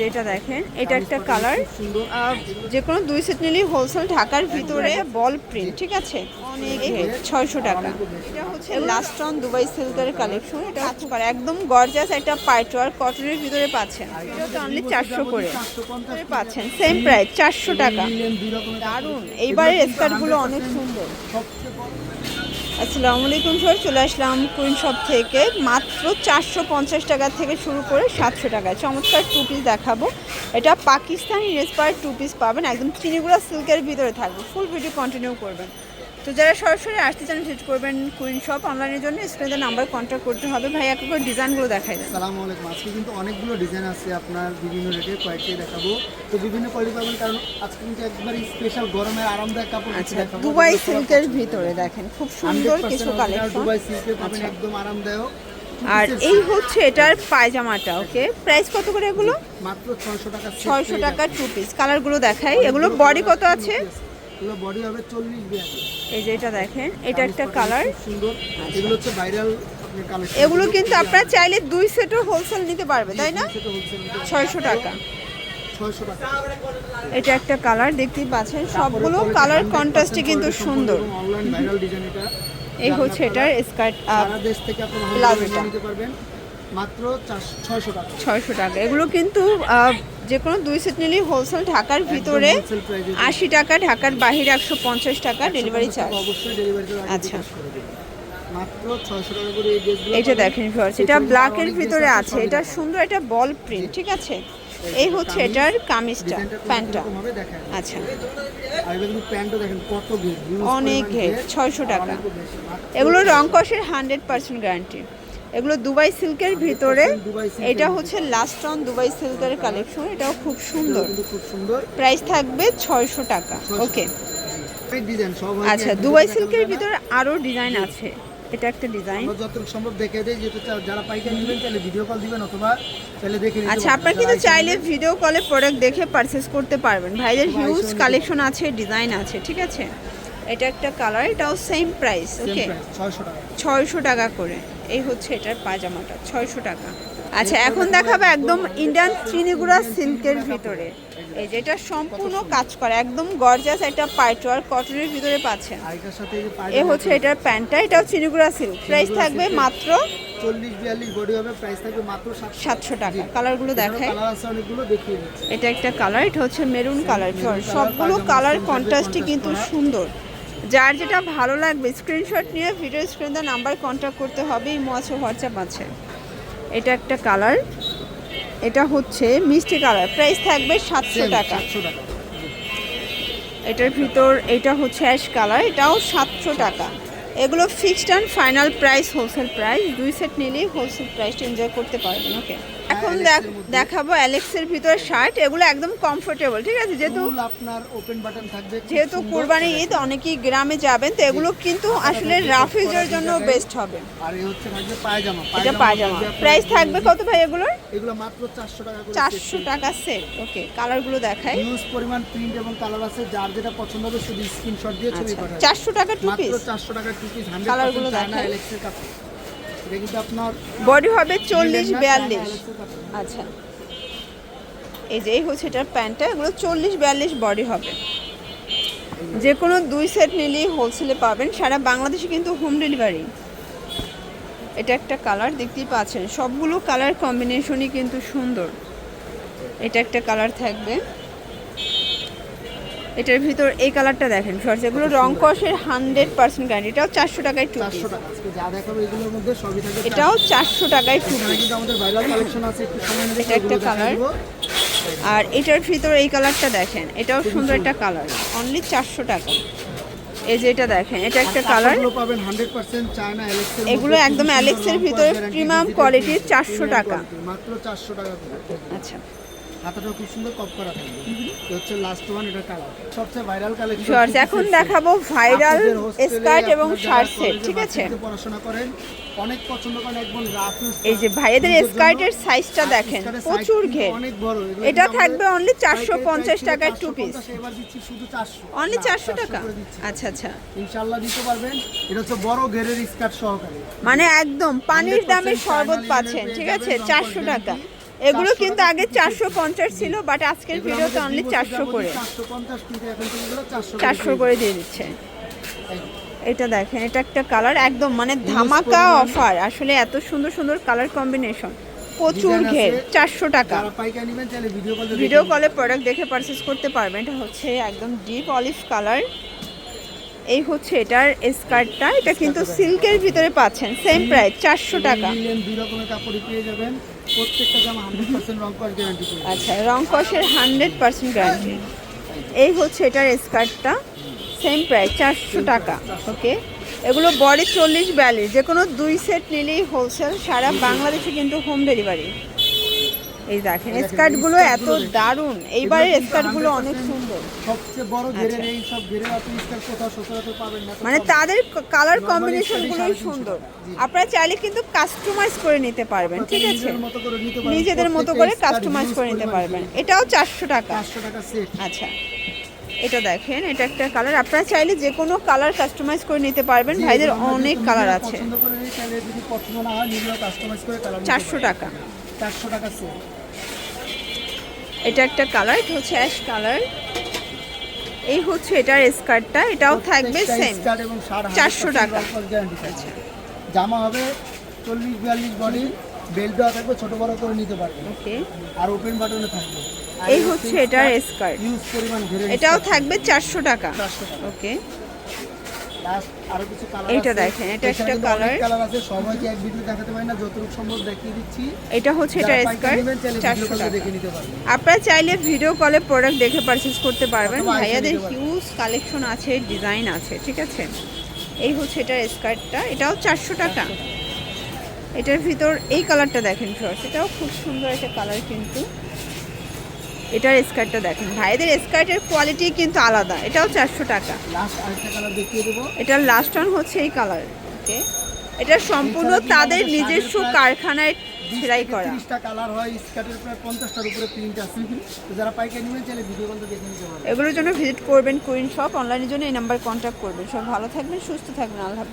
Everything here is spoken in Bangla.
যে এটা দেখেন এটা একটা কালার যে কোনো দুই সেট নিলেই হোলসেল ঢাকার ভিতরে বল প্রিন্ট ঠিক আছে? অনেক ছয়শো টাকা। এটা হচ্ছে লাস্ট অন দুবাই সিল্কের কালেকশন এটা কাজ করা একদম গর্জাস একটা পাইটোয়ার কটনের ভিতরে পাচ্ছেন। এটা তো অনলি চারশো করে। পাচ্ছেন সেম প্রাইস চারশো টাকা। দারুণ এইবারের স্কার্টগুলো অনেক সুন্দর। আসসালামু আলাইকুম স্যার চলে আসলাম কুইন শপ থেকে। মাত্র চারশো পঞ্চাশ টাকা থেকে শুরু করে সাতশো টাকা চমৎকার টু পিস দেখাবো। এটা পাকিস্তানি রেসপার টু পিস পাবেন। একদম চিনিগুড়া সিল্কের ভিতরে থাকবে। ফুল ভিডিও কন্টিনিউ করবেন। তো যারা সরাসরি আসতে চান ভিজিট করবেন কুইন শপ অনলাইনের জন্য। স্ক্রিনে নাম্বার কন্ট্যাক্ট করতে হবে। ভাই এক করে ডিজাইনগুলো দেখাই দেন। সালাম আলাইকুম। আজকে কিন্তু অনেকগুলো ডিজাইন আছে আপনার বিভিন্ন রেটে কয়েকটি দেখাবো। তো বিভিন্ন কোয়ালিটি পাবেন কারণ আজকে কিন্তু একবার স্পেশাল গরমের আরামদায়ক কাপড় আচ্ছা দেখাবো। দুবাই সিল্কের ভিতরে দেখেন খুব সুন্দর কিছু কালেকশন দুবাই সিল্কে পাবেন আচ্ছা। একদম আরামদায়ক। আর এই হচ্ছে এটার পায়জামাটা ওকে প্রাইস কত করে এগুলো? মাত্র 600 টাকা set ছয়শো পেয়ে টু পিস কালারগুলো দেখাই। এগুলো বডি কত আছে? এগুলো বডি হবে 40 42 এই যে এটা দেখেন এটা একটা কালার সুন্দর। এগুলো হচ্ছে ভাইরাল এগুলো কিন্তু আপনারা চাইলে দুই সেটও হোলসেল নিতে পারবে তাই না? ছয়শো টাকা। 600 টাকা। এটা একটা কালার দেখতেই পাচ্ছেন সবগুলো কালার কন্ট্রাস্টে কিন্তু সুন্দর। এই হচ্ছে এটার স্কার্ট প্লাজোটা। নিতে পারবেন। মাত্র 600 টাকা। ছয়শো টাকা। এগুলো কিন্তু যে কোনো দুই সেট নিলেই হোলসেল ঢাকার ভিতরে আশি টাকা ঢাকার বাহিরে একশো পঞ্চাশ টাকা ডেলিভারি চার্জ আচ্ছা। মাত্র 600 টাকা করে এই ড্রেসগুলো এটা দেখেন ভিউয়ার্স এটা ব্ল্যাকের ভিতরে আছে। এটা সুন্দর এটা বল প্রিন্ট ঠিক আছে? এই হচ্ছে এটার কামিজটা প্যান্টটা। আচ্ছা। অনেক ঘের ছয়শো টাকা। এগুলো রং কষের হান্ড্রেড পার্সেন্ট গ্যারান্টি এগুলো দুবাই সিল্কের ভিতরে। এটা হচ্ছে লাস্ট অন দুবাই সিল্কের কালেকশন এটাও খুব সুন্দর। খুব সুন্দর। প্রাইস থাকবে ছয়শো টাকা। ওকে আচ্ছা দুবাই সিল্কের ভিতরে। আরও ডিজাইন আছে। এটা একটা ডিজাইন যতটুকু সম্ভব দেখে দেই যেহেতু চা- যারা পাইকারি নেবেন তাহলে ভিডিও কল দিবেন অথবা তাহলে দেখে নিতে আচ্ছা। আপনারা কিন্তু চাইলে ভিডিও কলে প্রোডাক্ট দেখে পারচেস করতে পারবেন। ভাইদের হিউজ কালেকশন আছে ডিজাইন আছে ঠিক আছে? এটা একটা কালার এটাও সেম প্রাইস ওকে price, 600 টাকা। ছয়শো টাকা করে। এই হচ্ছে এটার পাজামাটা ছয়শো টাকা। আচ্ছা এখন দেখাবো একদম ইন্ডিয়ান চিনিগুড়া সিল্কের ভিতরে। এই যে এটা সম্পূর্ণ কাজ করা একদম গর্জাস একটা পাইটোয়ার কটনের ভিতরে পাচ্ছেন। যে এ হচ্ছে এটার প্যান্টটা এটাও চিনিগুড়া সিল্ক প্রাইস থাকবে মাত্র 40 42 বডি হবে প্রাইস থাকবে মাত্র 700 সাতশো টাকা। কালারগুলো দেখায় এটা একটা কালার এটা হচ্ছে মেরুন কালার সবগুলো কালার কন্ট্রাস্টই কিন্তু সুন্দর। যার যেটা ভালো লাগবে স্ক্রিনশট নিয়ে ভিডিও স্ক্রিনে নাম্বার কন্ট্যাক্ট করতে হবে ইমো আছে হোয়াটসঅ্যাপ আছে। এটা একটা কালার এটা হচ্ছে মিষ্টি কালার প্রাইস থাকবে সাতশো টাকা। 700 টাকা। এটার ভিতর এটা হচ্ছে অ্যাশ কালার এটাও সাতশো টাকা। এগুলো fixed and final price wholesale price দুই সেট নিলেই হোলসেল প্রাইসটা এনজয় করতে পারবেন ওকে এখন দেখ দেখাবো অ্যালেক্সের ভিতরে শার্ট এগুলো একদম কমফোর্টেবল ঠিক আছে? যেহেতু আপনার ওপেন বাটন থাকবে যেহেতু। কোরবানি ঈদ অনেকেই গ্রামে যাবেন তো এগুলো কিন্তু আসলে রাফ ইউজের জন্য বেস্ট হবে। আর এই হচ্ছে থাকবে পায়জামা। এটা পায়জামা প্রাইস থাকবে কত ভাই এগুলোর? এগুলো মাত্র 400 টাকা করে চারশো টাকা সেট ওকে কালারগুলো দেখাই। ইউজ পরিমাণ প্রিন্ট এবং কালার আছে যার যেটা পছন্দ হবে শুধু স্ক্রিনশট দিয়ে ছবি আচ্ছা পাঠাবেন চারশো টাকা টু পিস মাত্র 400 টাকা টু পিস 100% কালারগুলো চায়না দেখাই। কাপড় এটা কিন্তু আপনার বডি হবে চল্লিশ বিয়াল্লিশ। আচ্ছা। এই যে এই হচ্ছে এটার প্যান্টটা এগুলো চল্লিশ বিয়াল্লিশ বডি হবে। যে কোনো দুই সেট নিলেই হোলসেলে পাবেন সারা বাংলাদেশে কিন্তু হোম ডেলিভারি। এটা একটা কালার দেখতেই পাচ্ছেন। সবগুলো কালার কম্বিনেশনই কিন্তু সুন্দর। এটা একটা কালার থাকবে। এটার ভিতর এই কালারটা দেখেন শর্টস এগুলো রং কষের হান্ড্রেড পার্সেন্ট গ্যারান্টি এটাও চারশো টাকায় টু 400 টাকা আজকে যা দেখাবো এগুলোর মধ্যে সবই থাকবে এটাও চারশো টাকায় টু এটা একটা কালার আর এটার ভিতর এই কালারটা দেখেন এটাও সুন্দর একটা কালার অনলি চারশো টাকা। এই যে এটা দেখেন এটা একটা কালার কালার পাবেন 100% চায়না এলেক্সের এগুলো একদম অ্যালেক্সের ভিতরে প্রিমিয়াম কোয়ালিটির চারশো টাকা। মাত্র 400 টাকা আচ্ছা। হাতাটা খুব সুন্দর কপ করা থাকবে। হচ্ছে লাস্ট ওয়ান এটা কালার সবচেয়ে ভাইরাল কালেকশন শর্টস এখন দেখাবো ভাইরাল স্কার্ট এবং শার্ট সেট ঠিক আছে? পড়াশোনা করেন অনেক পছন্দ করেন একদম রাফ এই যে ভাইয়াদের স্কার্টের সাইজটা দেখেন প্রচুর ঘের। অনেক বড় এটা থাকবে অনলি চারশো পাইকারি পঞ্চাশ price ছিল টাকায় টু পিস এবার দিচ্ছি শুধু 400 অনলি না, চারশো টাকা? আচ্ছা আচ্ছা। ইনশাআল্লাহ দিতে পারবেন। এটা হচ্ছে বড় ঘেরের স্কার্ট সহকারে। মানে একদম পানির 100% দামে শরবত পাচ্ছেন ঠিক আছে? রং চারশো কস টাকা। Guarantee। এগুলো কিন্তু আগে চারশো পঞ্চাশ ছিল বাট আজকের ভিডিওতে অনলি চারশো করে। বডি 450 কিন্তু এখন তো এগুলো 400 চারশো করে দিয়ে দিচ্ছে। এটা দেখেন এটা একটা কালার একদম মানে ধামাকা অফার আসলে এত সুন্দর সুন্দর কালার কম্বিনেশন প্রচুর ঘের চারশো টাকা। ভিডিও কল প্রোডাক্ট দেখে পারচেস করতে পারবেন। এটা হচ্ছে একদম ডিপ অলিভ কালার এই হচ্ছে এটার স্কার্টটা এটা কিন্তু সিল্কের ভিতরে পাচ্ছেন সেম প্রাইস চারশো টাকা। দুই রকমের কাপড়ই পেয়ে যাবেন। প্রত্যেকটা জামা 100% রং কস গ্যারান্টি আচ্ছা রং হান্ড্রেড পার্সেন্ট গ্যারান্টি এই হচ্ছে এটার স্কার্টটা সেম প্রাইস চারশো টাকা ওকে এগুলো বডি চল্লিশ, বিয়াল্লিশ। যে কোনো দুই সেট নিলেই হোলসেল সারা বাংলাদেশে কিন্তু হোম ডেলিভারি এই দেখেন স্কার্টগুলো এত। দারুণ। এইবারের স্কার্টগুলো অনেক সুন্দর। সবচেয়ে বড় ঘেরের আচ্ছা। এই সব ঘেরের আপনি স্টার কোথাও সচরাচর পাবেন না মানে তাদের কালার কম্বিনেশনগুলোই সুন্দর। আপনারা চাইলে কিন্তু কাস্টমাইজ করে নিতে পারবেন ঠিক আছে? নিজেদের মতো করে কাস্টমাইজ করে নিতে পারবেন। এটাও চারশো টাকা। 500 টাকা সেট আচ্ছা। এটা দেখেন এটা একটা কালার আপনারা চাইলে যে কোনো কালার কাস্টমাইজ করে নিতে পারবেন। ভাইদের অনেক কালার আছে। চারশো টাকা। 400 টাকা সেট এটা একটা কালার এটা হচ্ছে অ্যাশ কালার। এই হচ্ছে এটার স্কার্টটা এটাও থাকবে সেম স্কার্ট এবং শার্ট 400 টাকা। জামা হবে 40 42 বডি বেল্ট দেওয়া থাকবে ছোট বড় করে নিতে পারবে। ওকে। আর ওপেন বাটনে থাকবে। এই হচ্ছে এটার স্কার্ট। ইউজ পরিমাণ ঘেরে এটাও থাকবে চারশো টাকা। 400 টাকা। ওকে। এইটা দেখেন, এটা একটা। কালার আছে সবাইকে এক ভিডিও দেখাতে পারি না যতটুকু সম্ভব দেখিয়ে দিচ্ছি। এটা হচ্ছে স্কার্ট টাকা। পারবেন। আপনারা চাইলে ভিডিও কলে প্রোডাক্ট দেখে পারচেস করতে পারবেন। ভাইয়াদের হিউজ কালেকশন আছে ডিজাইন আছে ঠিক আছে? এই হচ্ছে এটার স্কার্টটা এটাও চারশো টাকা। এটার ভিতর এই কালারটা দেখেন ফার্স্ট এটাও খুব সুন্দর একটা কালার কিন্তু। এটার স্কার্টটা দেখেন। ভাইদের স্কার্টের কোয়ালিটি কিন্তু আলাদা। এটাও চারশো টাকা। এটার লাস্ট অন হচ্ছে এই কালার ওকে এটা সম্পূর্ণ তাদের নিজস্ব কারখানায় সেলাই করা। কালার হয় স্কার্টের প্রায় পঞ্চাশটার উপরে প্রিন্ট আছে তো যারা পাইকারি নেবেন চাইলে ভিডিও কল দেখে নিতে পারবেন এগুলোর জন্য ভিজিট করবেন কুইন শপ অনলাইনের জন্য এই নাম্বার কন্ট্যাক্ট করবেন। সব ভালো থাকবেন সুস্থ থাকবেন আল্লাহ।